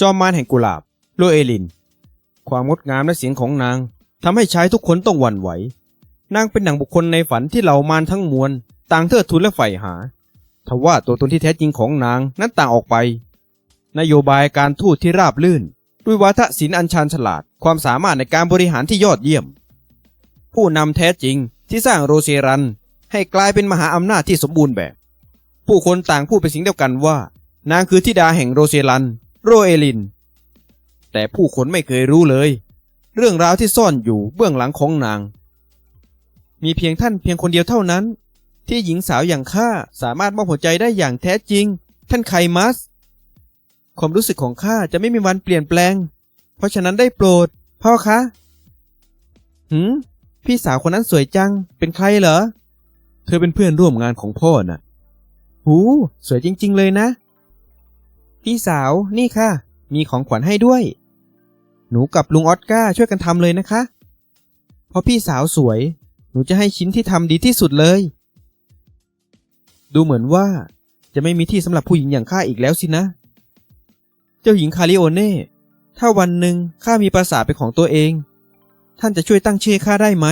จอมมารแห่งกุหลาบโลเอลิน ความงดงามและเสียงของนางทำให้ชายทุกคนต้องหวั่นไหว นางเป็นหนังบุคคลในฝันที่เหล่ามารทั้งมวลต่างเทิดทูนและใฝ่หา ทว่าตัวตนที่แท้จริงของนางนั้นต่างออกไป นโยบายการทูตที่ราบลื่น ด้วยวาทศิลป์อันชาญฉลาด ความสามารถในการบริหารที่ยอดเยี่ยม ผู้นำแท้จริงที่สร้างโรเซรัน ให้กลายเป็นมหาอำนาจที่สมบูรณ์แบบ ผู้คนต่างพูดเป็นเสียงเดียวกันว่า นางคือธิดาแห่งโรเซรัน โรเอลิน แต่ผู้คนไม่เคยรู้เลย เรื่องราวที่ซ่อนอยู่เบื้องหลังของนาง มีเพียงท่านเพียงคนเดียวเท่านั้น ที่หญิงสาวอย่างข้าสามารถมอบหัวใจได้อย่างแท้จริง ท่านไคมัส ความรู้สึกของข้าจะไม่มีวันเปลี่ยนแปลง เพราะฉะนั้นได้โปรด พ่อคะหืมพี่สาวคนนั้นสวยจัง เป็นใครเหรอ เธอเป็นเพื่อนร่วมงานของพ่อน่ะ หู สวยจริง ๆ เลยนะ พี่สาวนี่ค่ะ มีของขวัญให้ด้วย หนูกับลุงออสการ์ช่วยกันทำเลยนะคะ เพราะพี่สาวสวย หนูจะให้ชิ้นที่ทำดีที่สุดเลย ดูเหมือนว่าจะไม่มีที่สำหรับผู้หญิงอย่างข้าอีกแล้วสินะ เจ้าหญิงคาริโอเน่ ถ้าวันหนึ่งข้ามีปราสาทเป็นของตัวเอง ท่านจะช่วยตั้งชื่อข้าได้ไหม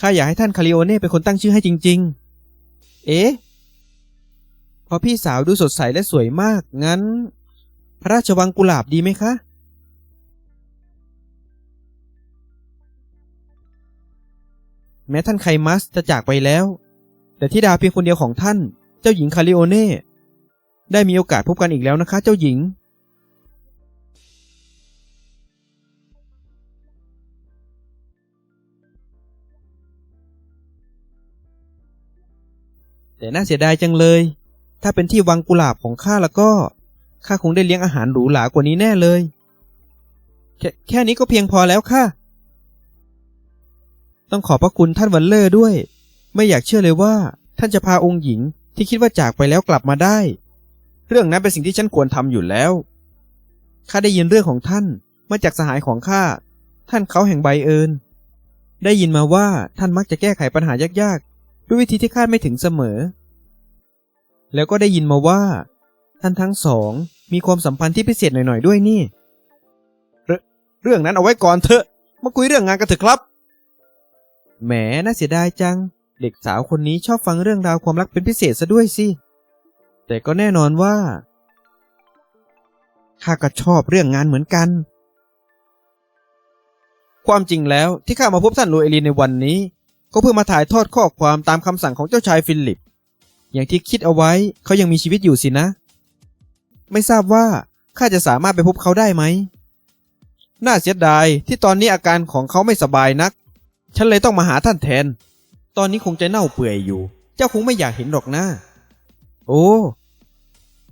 ข้าอยากให้ท่านคาริโอเน่เป็นคนตั้งชื่อให้จริง ๆ เอ๊ะ พอพี่สาวดูสดใสและสวยมาก งั้น พระราชวังกุหลาบดีไหมคะ แม้ท่านไคมัสจะจากไปแล้ว แต่ที่ดาเพียงคนเดียวของท่าน เจ้าหญิงคาริโอเน่ ได้มีโอกาสพบกันอีกแล้วนะคะ เจ้าหญิง แต่น่าเสียดายจังเลย ถ้าเป็นที่วังกุหลาบของข้าแล้วก็ ข้าคงได้เลี้ยงอาหารหรูหรากว่านี้แน่เลย แค่แค่นี้ก็เพียงพอแล้วค่ะ ต้องขอบพระคุณท่านวันเลอร์ด้วย ไม่อยากเชื่อเลยว่า ท่านจะพาองค์หญิงที่คิดว่าจากไปแล้วกลับมาได้ เรื่องนั้นเป็นสิ่งที่ฉันควรทำอยู่แล้ว ข้าได้ยินเรื่องของท่านมาจากสหายของข้า ท่านเขาแห่งไบเอิญได้ยินมาว่าท่านมักจะแก้ไขปัญหายากๆ ด้วยวิธีที่คาดไม่ถึงเสมอ แล้วก็ได้ยินมาว่า ท่านทั้งสอง มีความสัมพันธ์ที่พิเศษหน่อยๆด้วยนี่ เรื่องนั้นเอาไว้ก่อนเถอะ มาคุยเรื่องงานกันเถอะครับ แหมน่าเสียดายจัง เด็กสาวคนนี้ชอบฟังเรื่องราวความรักเป็นพิเศษซะด้วยสิ แต่ก็แน่นอนว่า ข้าก็ชอบเรื่องงานเหมือนกัน ความจริงแล้วที่ข้ามาพบท่านลูเอลีนในวันนี้ ก็เพื่อมาถ่ายทอดข้อความตามคำสั่งของเจ้าชายฟิลิป อย่างที่คิดเอาไว้เขายังมีชีวิตอยู่สินะ ไม่ทราบว่าข้าจะสามารถไปพบเขาได้ไหม น่าเสียดายที่ตอนนี้อาการของเขาไม่สบายนัก ฉันเลยต้องมาหาท่านแทน ตอนนี้คงจะเน่าเปื่อยอยู่ เจ้าคงไม่อยากเห็นหรอกนะ โอ้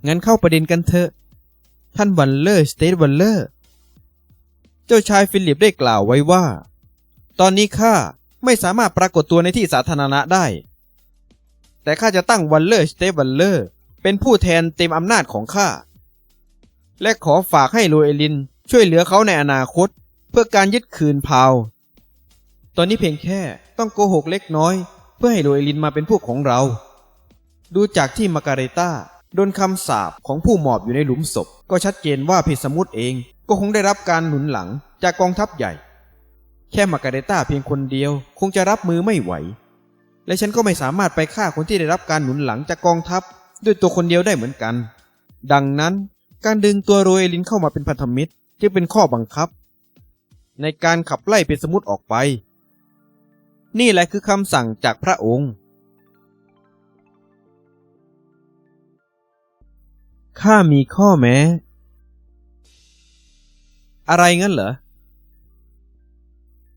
งั้นเข้าประเด็นกันเถอะ ท่านวันเลอร์สเตทวันเลอร์ เจ้าชายฟิลิปได้กล่าวไว้ว่า ตอนนี้ข้าไม่สามารถปรากฏตัวในที่สาธารณะได้ แต่ข้าจะตั้งวันเลอร์สเตทวันเลอร์เป็นผู้แทนเต็มอำนาจของข้า และขอฝากให้โรเอลินช่วยเหลือเขาในอนาคต เพื่อการยึดคืนพาว ตอนนี้เพียงแค่ต้องโกหกเล็กน้อย เพื่อให้โรเอลินมาเป็นพวกของเรา ดูจากที่มาการเรต้าโดนคำสาปของผู้หมอบอยู่ในหลุมศพ ก็ชัดเจนว่าเพชรสมุทรเองก็คงได้รับการหนุนหลังจากกองทัพใหญ่ แค่มาการเรต้าเพียงคนเดียวคงจะรับมือไม่ไหว และฉันก็ไม่สามารถไปฆ่าคนที่ได้รับการหนุนหลังจากกองทัพ ด้วยตัวคนเดียวได้เหมือนกัน ดังนั้นการดึงตัวโรเอลินเข้ามาเป็นพันธมิตรจึงเป็นข้อบังคับ ในการขับไล่เพชรสมุทรออกไป นี่แหละคือคำสั่งจากพระองค์ ข้ามีข้อแม้ อะไรงั้นเหรอ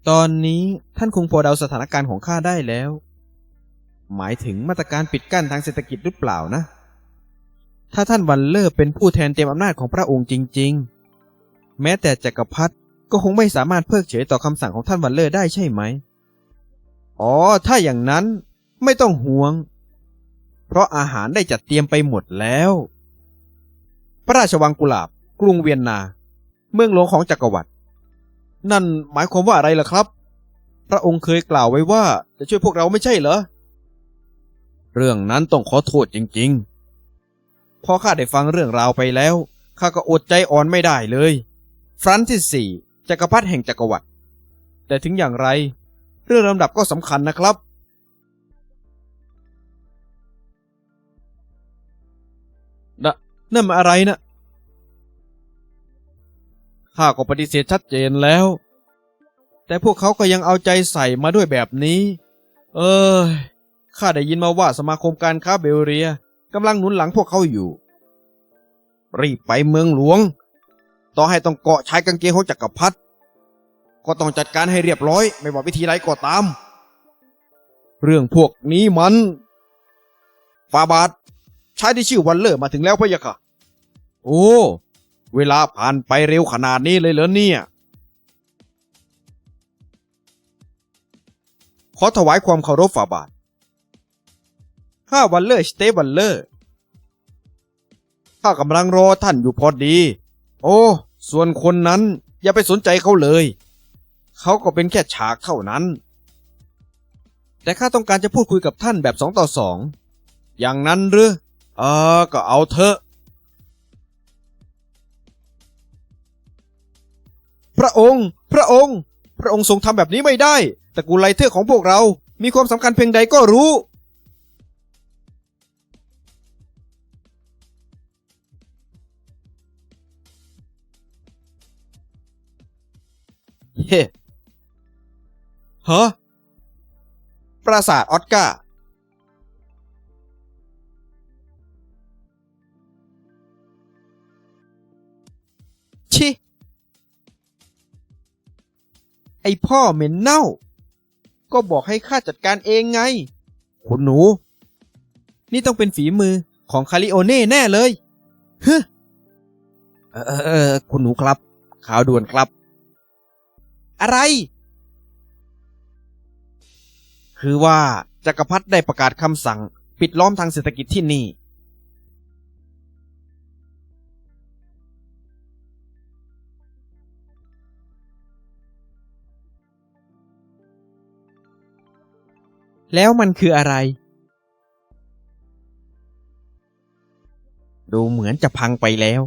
ตอนนี้ท่านคงพอเดาสถานการณ์ของข้าได้แล้ว หมายถึงมาตรการปิดกั้นทางเศรษฐกิจหรือเปล่านะ ถ้าท่านวันเลอร์เป็นผู้แทนเต็มอำนาจของพระองค์จริง ๆ แม้แต่จักรพรรดิก็คงไม่สามารถเพิกเฉยต่อคำสั่งของท่านวันเลอร์ได้ใช่ไหม อ๋อ ถ้าอย่างนั้นไม่ต้องห่วง เพราะอาหารได้จัดเตรียมไปหมดแล้ว พระราชวังกุหลาบ กรุงเวียนนา เมืองหลวงของจักรวรรดิ นั่นหมายความว่าอะไรล่ะครับ พระองค์เคยกล่าวไว้ว่าจะช่วยพวกเราไม่ใช่เหรอ เรื่องนั้นต้องขอโทษจริงๆ พอข้าได้ฟังเรื่องราวไปแล้ว ข้าก็อดใจอ่อนไม่ได้เลย ฟรันที่สี่จักรพรรดิแห่งจักรวรรดิ แต่ถึงอย่างไร เรื่องลำดับก็สำคัญนะครับ นะ นั่นมันอะไรนะ ข้าก็ปฏิเสธชัดเจนแล้ว แต่พวกเขาก็ยังเอาใจใส่มาด้วยแบบนี้ เออ ข้าได้ยินมาว่าสมาคมการค้าเบลเรียกำลังหนุนหลังพวกเขาอยู่ รีบไปเมืองหลวง ต่อให้ต้องเกาะชายกางเกงของจักรพรรดิก็ต้องจัดการให้เรียบร้อย ไม่ว่าวิธีไรก็ตาม เรื่องพวกนี้มันฟาบาทชายที่ชื่อวันเลอร์มาถึงแล้วพะยะค่ะ โอ้ เวลาผ่านไปเร็วขนาดนี้เลยเหรอเนี่ย ขอถวายความเคารพฝ่าบาท ข้าวันเลอร์สเตวันเลอร์ข้ากำลังรอท่านอยู่พอดี โอ้ ส่วนคนนั้นอย่าไปสนใจเขาเลย เขาก็เป็นแค่ฉากเท่านั้น แต่ข้าต้องการจะพูดคุยกับท่านแบบสองต่อสอง อย่างนั้นหรือ เออ ก็เอาเถอะ พระองค์ พระองค์ พระองค์ทรงทำแบบนี้ไม่ได้ตระกูลไลเทอร์ของพวกเรา มีความสำคัญเพียงใดก็รู้ เฮ้ฮะปราสาทออสการ์ชิไอพ่อเหม็นเน่า ก็บอกให้ข้าจัดการเองไง คุณหนู นี่ต้องเป็นฝีมือของคาริโอเน่แน่เลยฮึเออเออเออคุณหนูครับ ข่าวด่วนครับ อะไร คือว่าจักรพรรดิได้ประกาศคำสั่ง ปิดล้อมทางเศรษฐกิจที่นี่ แล้วมันคืออะไร ดูเหมือนจะพังไปแล้ว